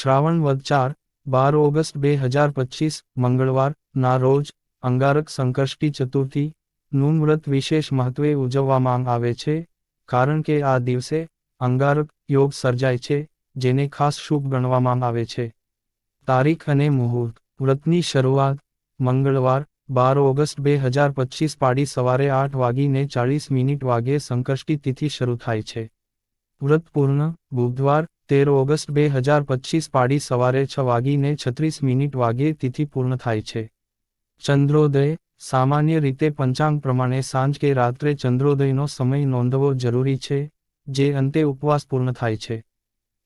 શ્રાવણ વદ ચાર, બાર ઓગસ્ટ બે હજાર પચીસ, મંગળવાર, ના રોજ, અંગારક સંકષ્ટી ચતુર્થી, નું વ્રત વિશેષ મહત્વે ઉજવવામાં આવે છે, કારણ કે આ દિવસે અંગારક યોગ સર્જાય છે, જેને ખાસ શુભ ગણવામાં આવે છે. તારીખ અને મુહૂર્ત. વ્રતની શરૂઆત મંગળવાર, બાર ઓગસ્ટ બે હજાર પચીસ પાડી સવારે આઠ વાગીને ચાળીસ મિનિટ વાગ્યે સંકષ્ટી તિથિ શરૂ થાય છે. વ્રત પૂર્ણ, બુધવાર તેર ઓગસ્ટ બે હજાર પચીસ પાડી સવારે છ વાગીને છત્રીસ મિનિટ વાગ્યે તિથિ પૂર્ણ થાય છે. ચંદ્રોદય, સામાન્ય રીતે પંચાંગ પ્રમાણે સાંજ કે રાત્રે ચંદ્રોદયનો સમય નોંધવો જરૂરી છે, જે અંતે ઉપવાસ પૂર્ણ થાય છે.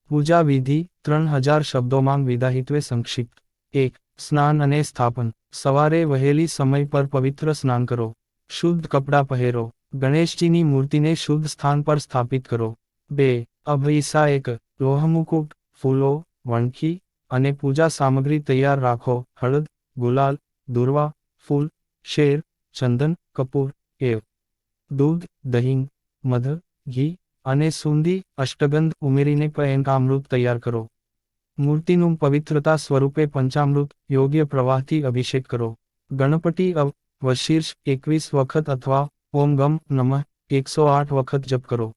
પૂજા વિધિ, ત્રણ હજાર શબ્દોમાં વિદાહિત્વે સંક્ષિપ્ત. એક, સ્નાન અને સ્થાપન. સવારે વહેલી સમય પર પવિત્ર સ્નાન કરો. શુદ્ધ કપડાં પહેરો. ગણેશજીની મૂર્તિને શુદ્ધ સ્થાન પર સ્થાપિત કરો. બે અભિસા એક. લોહમુકુટ ફૂલો, વણખી અને પૂજા સામગ્રી તૈયાર રાખો. હળદ, ગુલાલ, દુર્વા, ફૂલ, શેર, ચંદન, કપૂર, એવ. દૂધ, દહીં, મધ, ઘી અને સુંદી અષ્ટગંધ ઉમેરીને પયંકામૃત તૈયાર કરો. મૂર્તિનું પવિત્રતા સ્વરૂપે પંચામૃત યોગ્ય પ્રવાહથી અભિષેક કરો. ગણપતિ અવ, વશીર્ષ એકવીસ વખત અથવા ઓમ ગમ નમઃ એકસો આઠ વખત જપ કરો.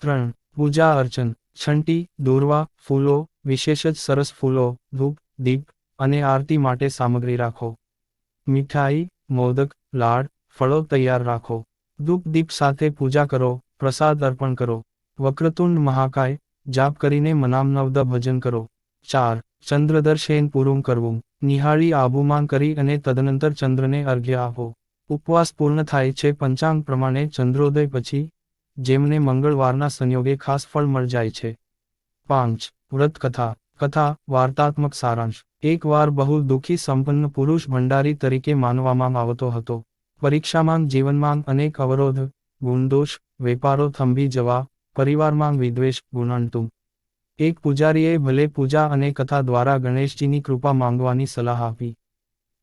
ત્રણ, પૂજા અર્ચન. છંટી, દોરવા ફૂલો, વિશેષ જ સરસ ફૂલો, ધૂપ, દીપ અને આરતી માટે સામગ્રી રાખો. મીઠાઈ, મોદક, લાડ, ફળો તૈયાર રાખો. ધૂપ દીપ સાથે પૂજા કરો, પ્રસાદ અર્પણ કરો. વક્રતુંડ મહાકાય, જાપ કરીને મનામનવદ ભજન કરો. ચાર, ચંદ્રદર્શેન પૂરું કરવું. નિહાળી આબુમાન કરી અને તદનંતર ચંદ્રને અર્ઘ્ય આપો. ઉપવાસ પૂર્ણ થાય છે પંચાંગ પ્રમાણે ચંદ્રોદય પછી જેમને મંગળવારના સંયોગે ખાસ ફળ મળ જાય છે. પાંચ વ્રત કથા કથા વાર્તાત્મક સારાંશ. એકવાર બહુ દુઃખી સંપન્ન પુરુષ ભંડારી તરીકે માનવામાં આવતો હતો. પરીક્ષામાં જીવનમાં અનેક અવરોધ, ગુણદોષ, વેપારો થંભી જવા, પરિવારમાં વિદ્વેષ ગુણાંતું એક પૂજારીએ ભલે પૂજા અને કથા દ્વારા ગણેશજીની કૃપા માંગવાની સલાહ આપી.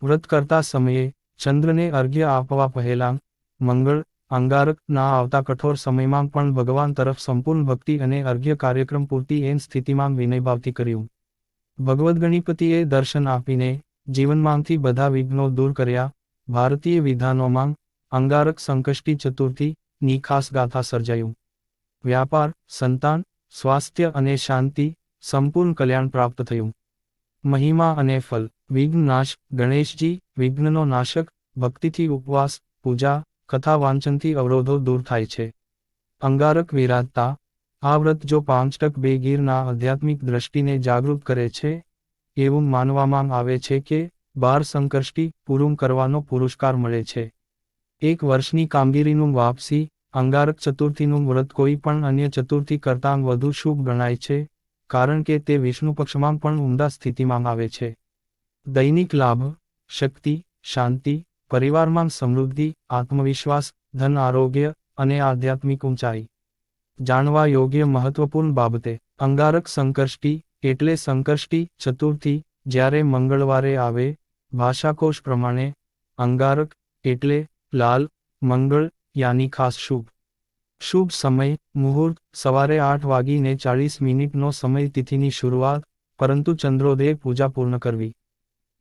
વ્રત કરતા સમયે ચંદ્રને અર્ઘ્ય આપવા પહેલાં મંગળ અંગારક ના આવતા કઠોર સમયમાં પણ ભગવાન તરફ સંપૂર્ણ ભક્તિ અને અર્ઘ્ય કાર્યક્રમ પૂરતી એમ સ્થિતિમાં વિનયભાવથી કર્યું. ભગવદ્ ગણપતિએ દર્શન આપીને જીવનમાંથી બધા વિઘ્નો દૂર કર્યા. ભારતીય વિધાનોમાં અંગારક સંકષ્ટી ચતુર્થી ની ખાસ ગાથા સર્જાયું. વ્યાપાર, સંતાન, સ્વાસ્થ્ય અને શાંતિ, સંપૂર્ણ કલ્યાણ પ્રાપ્ત થયું. મહિમા અને ફલ, વિઘ્ન નાશ, ગણેશજી, વિઘ્નનો નાશક, ભક્તિથી ઉપવાસ, પૂજા કથા વાંચનથી અવરોધો દૂર થાય છે. અંગારક વિરાજતા આ વ્રત જો પાંચ ટક બે ગીરના આધ્યાત્મિક દ્રષ્ટિને જાગૃત કરે છે, એવું માનવામાં આવે છે કે, બાર સંકષ્ટી પૂરું કરવાનો પુરસ્કાર મળે છે. એક વર્ષની કામગીરીનું વાપસી, અંગારક ચતુર્થીનું વ્રત કોઈ પણ અન્ય ચતુર્થી કરતાં વધુ શુભ ગણાય છે, કારણ કે તે વિષ્ણુ પક્ષમાં પણ ઉમદા સ્થિતિમાં આવે છે. દૈનિક લાભ, શક્તિ, શાંતિ પરિવારમાં સમૃદ્ધિ, આત્મવિશ્વાસ, ધન આરોગ્ય અને આધ્યાત્મિક ઊંચાઈ. જાણવા યોગ્ય મહત્વપૂર્ણ બાબતે અંગારક સંકષ્ટી એટલે સંકષ્ટી ચતુર્થી જ્યારે મંગળવારે આવે, ભાષાકોશ પ્રમાણે અંગારક એટલે લાલ, મંગળ યાની ખાસ શુભ. શુભ સમય, મુહૂર્ત, સવારે આઠ વાગીને ચાળીસ મિનિટનો સમય તિથિની શરૂઆત, પરંતુ ચંદ્રોદય પૂજા પૂર્ણ કરવી.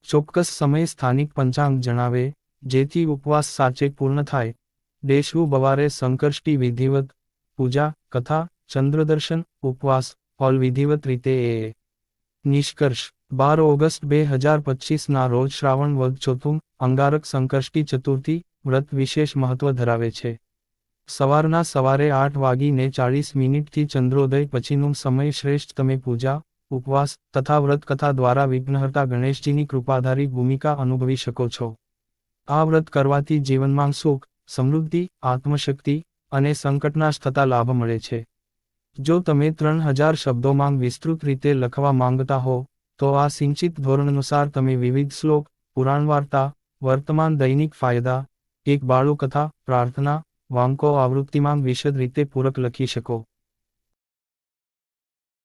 ચોક્કસ સમય સ્થાનિક પંચાંગ જણાવે જેથી ઉપવાસ સાચે પૂર્ણ થાય. દેશવું બવારે સંકષ્ટી વિધિવત પૂજા, કથા, ચંદ્રદર્શન, ઉપવાસ ઓલ વિધિવત રીતે એ. નિષ્કર્ષ. બાર ઓગસ્ટ બે હજાર પચીસના રોજ શ્રાવણ વદ ચોથું અંગારક સંકષ્ટી ચતુર્થી વ્રત વિશેષ મહત્વ ધરાવે છે. સવારના સવારે આઠ વાગીને ચાળીસ મિનિટથી ચંદ્રોદય પછીનું સમય શ્રેષ્ઠ તમે પૂજા, ઉપવાસ તથા વ્રત કથા દ્વારા વિઘ્નહર્તા ગણેશજીની કૃપાધારી ભૂમિકા અનુભવી શકો છો. આ વ્રત કરવાથી જીવનમાં સુખ, સમૃદ્ધિ, આત્મશક્તિ અને સંકટનાશ થતા લાભ મળે છે. જો તમે ત્રણ હજાર શબ્દોમાં વિસ્તૃત રીતે લખવા માંગતા હો, તો આ સિંચિત ધોરણાનુસાર તમે વિવિધ શ્લોક, પુરાણ વાર્તા, વર્તમાન દૈનિક ફાયદા, એક બાળુકથા, પ્રાર્થના, વાંકો આવૃત્તિમાં વિશદ રીતે પૂરક લખી શકો.